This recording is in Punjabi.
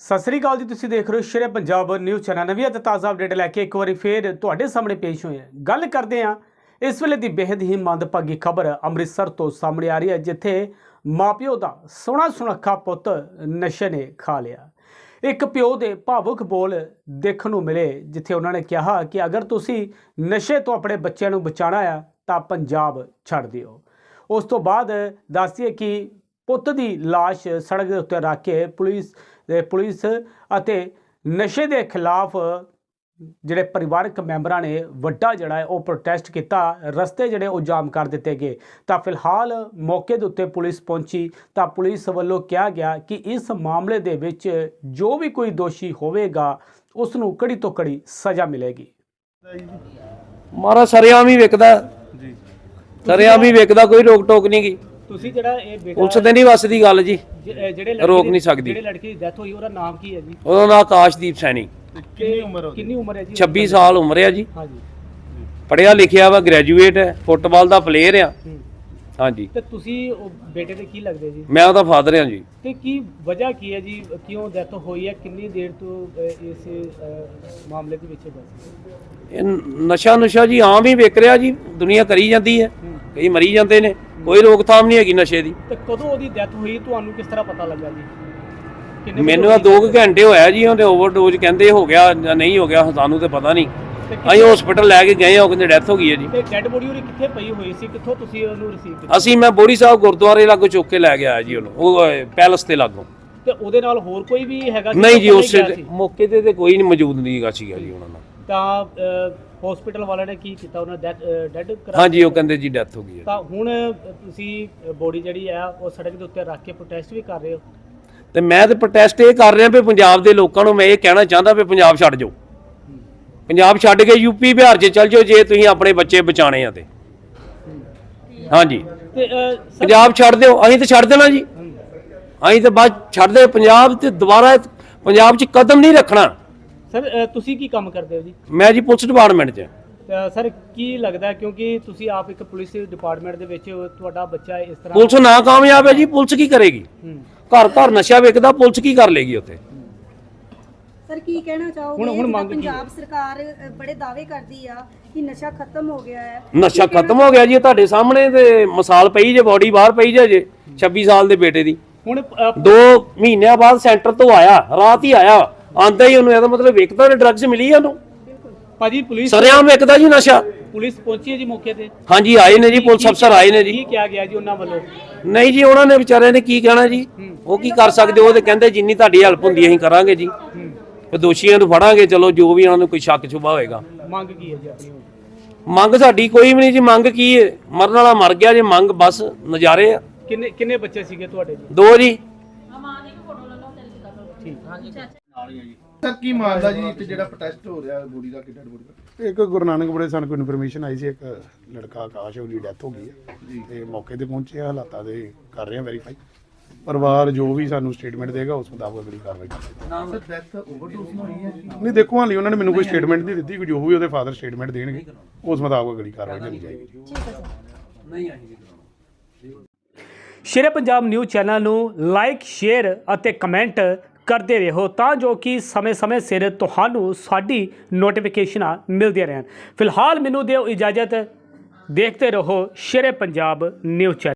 ਸਤਿ ਸ੍ਰੀ ਅਕਾਲ ਜੀ, ਤੁਸੀਂ ਦੇਖ ਰਹੇ ਹੋ ਸ਼ੇਰੇ ਪੰਜਾਬ ਨਿਊਜ਼ ਚੈਨਲ। ਨਵੀਂ ਅਤੇ ਤਾਜ਼ਾ ਅਪਡੇਟ ਲੈ ਕੇ ਇੱਕ ਵਾਰੀ ਫੇਰ ਤੁਹਾਡੇ ਸਾਹਮਣੇ ਪੇਸ਼ ਹੋਏ ਹਾਂ। ਗੱਲ ਕਰਦੇ ਹਾਂ ਇਸ ਵੇਲੇ ਦੀ ਬੇहद ਹੀ ਮੰਦਭਾਗੀ ਖਬਰ ਅੰਮ੍ਰਿਤਸਰ ਤੋਂ ਸਾਹਮਣੇ ਆ ਰਹੀ ਹੈ, ਜਿੱਥੇ ਮਾਪਿਓ ਦਾ ਸੋਹਣਾ ਸੁਨੱਖਾ ਪੁੱਤ ਨਸ਼ੇ ਨੇ ਖਾ ਲਿਆ। ਇੱਕ ਪਿਓ ਦੇ ਭਾਵੁਕ ਬੋਲ ਦੇਖਣ ਨੂੰ ਮਿਲੇ, ਜਿੱਥੇ ਉਹਨਾਂ ਨੇ ਕਿਹਾ ਕਿ ਅਗਰ ਤੁਸੀਂ ਨਸ਼ੇ ਤੋਂ ਆਪਣੇ ਬੱਚਿਆਂ ਨੂੰ ਬਚਾਉਣਾ ਆ, ਤਾਂ ਪੰਜਾਬ ਛੱਡ ਦਿਓ। ਉਸ ਤੋਂ ਬਾਅਦ ਦੱਸਦੀਏ ਕਿ ਪੁੱਤ ਦੀ লাশ ਸੜਕ ਦੇ ਉੱਤੇ ਰੱਖ ਕੇ ਪੁਲਿਸ ਦੇ ਪੁਲਿਸ ਅਤੇ ਨਸ਼ੇ ਦੇ ਖਿਲਾਫ ਜਿਹੜੇ ਪਰਿਵਾਰਕ ਮੈਂਬਰਾਂ ਨੇ ਵੱਡਾ ਜਿਹੜਾ ਹੈ ਉਹ ਪ੍ਰੋਟੈਸਟ ਕੀਤਾ ਰਸਤੇ ਜਿਹੜੇ ਉਹ ਜਾਮ ਕਰ ਦਿੱਤੇ ਗਏ। ਤਾਂ ਫਿਲਹਾਲ ਮੌਕੇ ਦੇ ਉੱਤੇ ਪੁਲਿਸ ਪਹੁੰਚੀ। ਤਾਂ ਪੁਲਿਸ ਵੱਲੋਂ ਕਿਹਾ ਗਿਆ ਕਿ ਇਸ ਮਾਮਲੇ ਦੇ ਵਿੱਚ ਜੋ ਵੀ ਕੋਈ ਦੋਸ਼ੀ ਹੋਵੇਗਾ ਉਸ ਨੂੰ ਕੜੀ ਤੋਂ ਕੜੀ ਸਜ਼ਾ ਮਿਲੇਗੀ। ਮਾਰਾ ਸਰਿਆਮ ਹੀ ਵਿਕਦਾ ਜੀ। ਸਰਿਆਮ ਹੀ ਵਿਕਦਾ ਕੋਈ ਰੋਕ ਟੋਕ ਨਹੀਂ ਗੀ। ਤੁਸੀਂ ਜਿਹੜਾ ਇਹ ਬੇਟਾ ਪੁਲਿਸ ਤੇ ਨਹੀਂ ਵੱਸਦੀ ਗੱਲ ਜੀ। ਜਿਹੜੇ ਰੋਕ ਨਹੀਂ ਸਕਦੀ। ਜਿਹੜੇ ਲੜਕੀ ਦੀ ਡੈਥ ਹੋਈ ਉਹਦਾ ਨਾਮ ਕੀ ਹੈ ਜੀ? ਉਹਦਾ ਨਾਂ ਆਕਾਸ਼ਦੀਪ ਸੈਣੀ। ਕਿੰਨੀ ਉਮਰ ਕਿੰਨੀ ਉਮਰ ਹੈ ਜੀ? 26 ਸਾਲ ਉਮਰ ਹੈ ਜੀ। ਹਾਂਜੀ। ਪੜਿਆ ਲਿਖਿਆ ਵਾ ਗ੍ਰੈਜੂਏਟ ਹੈ ਫੁੱਟਬਾਲ ਦਾ ਪਲੇਅਰ ਆ। ਹੂੰ। ਹਾਂਜੀ। ਤੇ ਤੁਸੀਂ ਉਹ ਬੇਟੇ ਦੇ ਕੀ ਲੱਗਦੇ ਜੀ? ਮੈਂ ਉਹਦਾ ਫਾਦਰ ਹਾਂ ਜੀ। ਤੇ ਕੀ ਵਜ੍ਹਾ ਕੀ ਹੈ ਜੀ? ਕਿਉਂ ਡੈਥ ਹੋਈ ਹੈ? ਕਿੰਨੀ ਦੇਰ ਤੋਂ ਇਸ ਮਾਮਲੇ ਦੇ ਵਿੱਚ ਦੱਸ ਇਹ ਨਸ਼ਾ ਨੁਸ਼ਾ ਜੀ ਆਮ ਹੀ ਵਿਕ ਰਿਹਾ ਜੀ। ਦੁਨੀਆ ਕਰੀ ਜਾਂਦੀ ਹੈ। ਕਈ ਮਰੀ ਜਾਂਦੇ ਨੇ। ਕੋਈ ਰੋਕਥਾਮ ਨਹੀਂ ਹੈਗੀ ਨਸ਼ੇ ਦੀ। ਤੇ ਕਦੋਂ ਉਹਦੀ ਡੈਥ ਹੋਈ ਤੁਹਾਨੂੰ ਕਿਸ ਤਰ੍ਹਾਂ ਪਤਾ ਲੱਗਾ ਜੀ? ਕਿੰਨੇ ਮੈਨੂੰ ਆ 2 ਘੰਟੇ ਹੋਇਆ ਜੀ ਉਹਦੇ ਓਵਰਡੋਜ਼ ਕਹਿੰਦੇ ਹੋ ਗਿਆ ਜਾਂ ਨਹੀਂ ਹੋ ਗਿਆ ਸਾਨੂੰ ਤੇ ਪਤਾ ਨਹੀਂ। ਤੇ ਅਸੀਂ ਹਸਪੀਟਲ ਲੈ ਕੇ ਗਏ ਆ ਉਹ ਕਹਿੰਦੇ ਡੈਥ ਹੋ ਗਈ ਹੈ ਜੀ। ਤੇ ਡੈਡ ਬੋਡੀ ਉਹਦੀ ਕਿੱਥੇ ਪਈ ਹੋਈ ਸੀ? ਕਿੱਥੋਂ ਤੁਸੀਂ ਉਹਨੂੰ ਰਿਸੀਵ ਕੀਤਾ? ਅਸੀਂ ਮੈਂ ਬੋੜੀ ਸਾਹਿਬ ਗੁਰਦੁਆਰੇ ਲਾਗੋਂ ਚੁੱਕ ਕੇ ਲੈ ਗਿਆ ਜੀ ਉਹਨੂੰ ਉਹ ਅਹ, ਪੈਲਸ ਤੇ ਲਾਗੋਂ। ਤੇ ਉਹਦੇ ਨਾਲ ਹੋਰ ਕੋਈ ਵੀ ਹੈਗਾ ਸੀ? ਨਹੀਂ ਜੀ ਉਸ? ਮੌਕੇ ਤੇ ਤੇ ਕੋਈ ਨਹੀਂ ਮੌਜੂਦ ਨਹੀਂ ਗਾ ਸੀਗਾ ਜੀ ਉਹਨਾਂ ਨਾਲ। ਤਾਂ ਹਸਪੀਟਲ ਵਾਲਿਆਂ ਨੇ ਕੀ ਕੀਤਾ? ਉਹਨਾਂ ਡੈਡ ਡੈਡ ਕਰਾ ਹਾਂਜੀ ਉਹ ਕਹਿੰਦੇ ਜੀ ਡੈਥ ਹੋ ਗਈ ਹੈ। ਤਾਂ ਹੁਣ ਤੁਸੀਂ ਬੋਡੀ ਜਿਹੜੀ ਆ ਉਹ ਸੜਕ ਦੇ ਉੱਤੇ ਰੱਖ ਕੇ ਪ੍ਰੋਟੈਸਟ ਵੀ ਕਰ ਰਹੇ ਹੋ? ਤੇ ਮੈਂ ਤੇ ਪ੍ਰੋਟੈਸਟ ਇਹ ਕਰ ਰਿਹਾ ਵੀ ਪੰਜਾਬ ਦੇ ਲੋਕਾਂ ਨੂੰ ਮੈਂ ਇਹ ਕਹਿਣਾ ਚਾਹੁੰਦਾ ਵੀ ਪੰਜਾਬ ਛੱਡ ਜਾਓ। ਪੰਜਾਬ ਛੱਡ ਕੇ ਯੂਪੀ ਬਿਹਾਰ 'ਚ ਚੱਲ ਜਾਓ ਜੇ ਤੁਸੀਂ ਆਪਣੇ ਬੱਚੇ ਬਚਾਣੇ ਆ ਤੇ। ਹਾਂਜੀ। ਤੇ ਪੰਜਾਬ ਛੱਡ ਦਿਓ ਅਸੀਂ ਤੇ ਛੱਡ ਦੇਣਾ ਜੀ। ਅਸੀਂ ਤੇ ਬਾਅਦ ਛੱਡ ਦੇ ਪੰਜਾਬ ਤੇ ਦੁਬਾਰਾ ਪੰਜਾਬ 'ਚ ਕਦਮ ਨਹੀਂ ਰੱਖਣਾ। ਸਰ ਅ, ਤੁਸੀਂ ਕੀ ਕੰਮ ਕਰਦੇ ਹੋ ਜੀ? ਮੈਂ ਜੀ ਪੁਲਿਸ ਡਿਪਾਰਟਮੈਂਟ 'ਚ। ਅ, ਸਰ ਕੀ ਲੱਗਦਾ ਹੈ? ਕਿਉਂਕਿ ਤੁਸੀਂ ਆਪ ਇੱਕ ਪੁਲਿਸ ਡਿਪਾਰਟਮੈਂਟ ਦੇ ਵਿੱਚ ਹੋ, ਤੁਹਾਡਾ ਬੱਚਾ ਇਸ ਤਰ੍ਹਾਂ ਪੁਲਿਸ ਨਾ ਕਾਮਯਾਬ ਹੈ ਜੀ ਪੁਲਿਸ ਕੀ ਕਰੇਗੀ? ਹੂੰ। ਘਰ ਘਰ ਨਸ਼ਾ ਵਿਕਦਾ ਪੁਲਿਸ ਕੀ ਕਰ ਲੇਗੀ ਉੱਥੇ? ਸਰ ਕੀ ਕਹਿਣਾ ਚਾਹੋਗੇ? ਹੁਣ- ਹੁਣ ਜਿੱਦਾਂ ਮੰਗ ਕੀ ਹੈ? ਪੰਜਾਬ ਸਰਕਾਰ ਅ, ਬੜੇ ਦਾਅਵੇ ਕਰਦੀ ਆ ਕਿ ਨਸ਼ਾ ਖਤਮ ਹੋ ਗਿਆ ਹੈ। ਨਸ਼ਾ ਖਤਮ ਹੋ ਗਿਆ ਜੀ ਇਹ ਤੁਹਾਡੇ ਸਾਹਮਣੇ ਤੇ ਮਿਸਾਲ ਪਈ ਜੇ ਬੋਡੀ ਬਾਹਰ ਪਈ ਜੇ ਜੇ 26 ਸਾਲ ਦੇ ਬੇਟੇ ਦੀ। ਹੁਣ ਅ, 2 ਮਹੀਨਿਆਂ ਬਾਅਦ ਸੈਂਟਰ ਤੋਂ ਆਇਆ ਰਾਤ ਹੀ ਆਇਆ। ਆਂਦਾ ਹੀ ਉਹਨੂੰ ਇਹਦਾ ਮਤਲਬ ਵਿਕਦਾ ਨੇ ਡਰੱਗਸ ਮਿਲੀ ਆ ਉਹਨੂੰ। ਭਾਜੀ ਪੁਲਿਸ ਸਰਿਆਮ ਵਿਕਦਾ ਜੀ ਨਸ਼ਾ। ਪੁਲਿਸ ਪਹੁੰਚੀ ਹੈ ਜੀ ਮੌਕੇ ਤੇ? ਹਾਂਜੀ ਆਏ ਨੇ ਜੀ ਪੁਲਿਸ ਅਫਸਰ ਆਏ ਨੇ ਜੀ। ਕੀ ਕਿਹਾ ਗਿਆ ਜੀ ਉਹਨਾਂ ਵੱਲੋਂ? ਨਹੀਂ ਜੀ ਉਹਨਾਂ ਨੇ ਵਿਚਾਰਿਆਂ ਨੇ ਕੀ ਕਹਿਣਾ ਜੀ? ਉਹ ਕੀ ਕਰ ਸਕਦੇ ਉਹ ਤੇ ਕਹਿੰਦੇ ਜਿੰਨੀ ਤੁਹਾਡੀ ਹੈਲਪ ਹੁੰਦੀ ਅਸੀਂ ਕਰਾਂਗੇ ਜੀ। ਤੇ ਦੋਸ਼ੀਆਂ ਨੂੰ ਫੜਾਂਗੇ ਚਲੋ ਜੋ ਵੀ ਉਹਨਾਂ ਨੂੰ ਕੋਈ ਸ਼ੱਕ ਛੁਪਾ ਹੋਏਗਾ। ਮੰਗ ਕੀ ਹੈ ਜੀ ਆਪਣੀ ਹੁਣ? ਮੰਗ ਸਾਡੀ ਕੋਈ ਵੀ ਨਹੀਂ ਜੀ ਮੰਗ ਕੀ ਹੈ? ਮਰਨ ਵਾਲਾ ਮਰ ਗਿਆ ਜੇ ਮੰਗ ਬਸ ਨਜ਼ਾਰੇ ਆ। ਕਿੰਨੇ ਕਿੰਨੇ ਬੱਚੇ ਸੀਗੇ ਤੁਹਾਡੇ ਜੀ? ਦੋ ਜੀ। ਸਰ ਕੀ ਮਾਮਲਾ ਜੀ? ਇੱਥੇ ਜਿਹੜਾ ਪ੍ਰੋਟੈਸਟ ਹੋ ਰਿਹਾ ਬੋਡੀ ਦਾ ਕਿੱਡਾ ਬੋਡੀ ਦਾ? ਇੱਕ ਗੁਰੂ ਨਾਨਕ ਬੜੇ ਸਾਨੂੰ ਕੋਈ ਇਨਫੋਰਮੇਸ਼ਨ ਆਈ ਸੀ ਇੱਕ ਲੜਕਾ ਆਕਾਸ਼ ਉਹਦੀ ਡੈਥ ਹੋ ਗਈ ਹੈ ਤੇ ਮੌਕੇ ਤੇ ਪਹੁੰਚੇ ਆ ਹਾਲਾਤਾਂ ਦੇ ਕਰ ਰਹੇ ਆ ਵੈਰੀਫਾਈ ਪਰਿਵਾਰ ਜੋ ਵੀ ਸਾਨੂੰ ਸਟੇਟਮੈਂਟ ਦੇਗਾ ਉਸ ਮੁਤਾਬਕ ਅਗਲੀ ਕਾਰਵਾਈ ਕਰਾਂਗੇ ਸਰ ਡੈਥ ਓਵਰਡੋਜ਼ ਹੋਈ ਹੈ ਜੀ? ਨਹੀਂ ਦੇਖੋ ਹਾਲੀ ਉਹਨਾਂ ਨੇ ਮੈਨੂੰ ਕੋਈ ਸਟੇਟਮੈਂਟ ਨਹੀਂ। ਦਿੱਤੀ ਜੋ ਵੀ ਉਹਦੇ ਫਾਦਰ ਸਟੇਟਮੈਂਟ ਦੇਣਗੇ ਉਸ ਮੁਤਾਬਕ ਅਗਲੀ ਕਾਰਵਾਈ ਕੀਤੀ ਜਾਏਗੀ ਸ਼ੇਰੇ। ਪੰਜਾਬ ਨਿਊਜ਼ ਚੈਨਲ ਨੂੰ ਲਾਈਕ ਸ਼ੇਅਰ ਅਤੇ ਕਮੈਂਟ ਕਰਦੇ ਰਹੋ ਤਾਂ ਜੋ ਕਿ ਸਮੇਂ-ਸਮੇਂ ਸਿਰ ਤੁਹਾਨੂੰ ਸਾਡੀ ਨੋਟੀਫਿਕੇਸ਼ਨਾਂ ਮਿਲਦੀਆਂ ਰਹਿਣ। ਫਿਲਹਾਲ ਮੈਨੂੰ ਦਿਓ ਇਜਾਜ਼ਤ। ਦੇਖਦੇ ਰਹੋ ਸ਼ੇਰੇ ਪੰਜਾਬ ਨਿਊਜ਼ ਚੈਨਲ।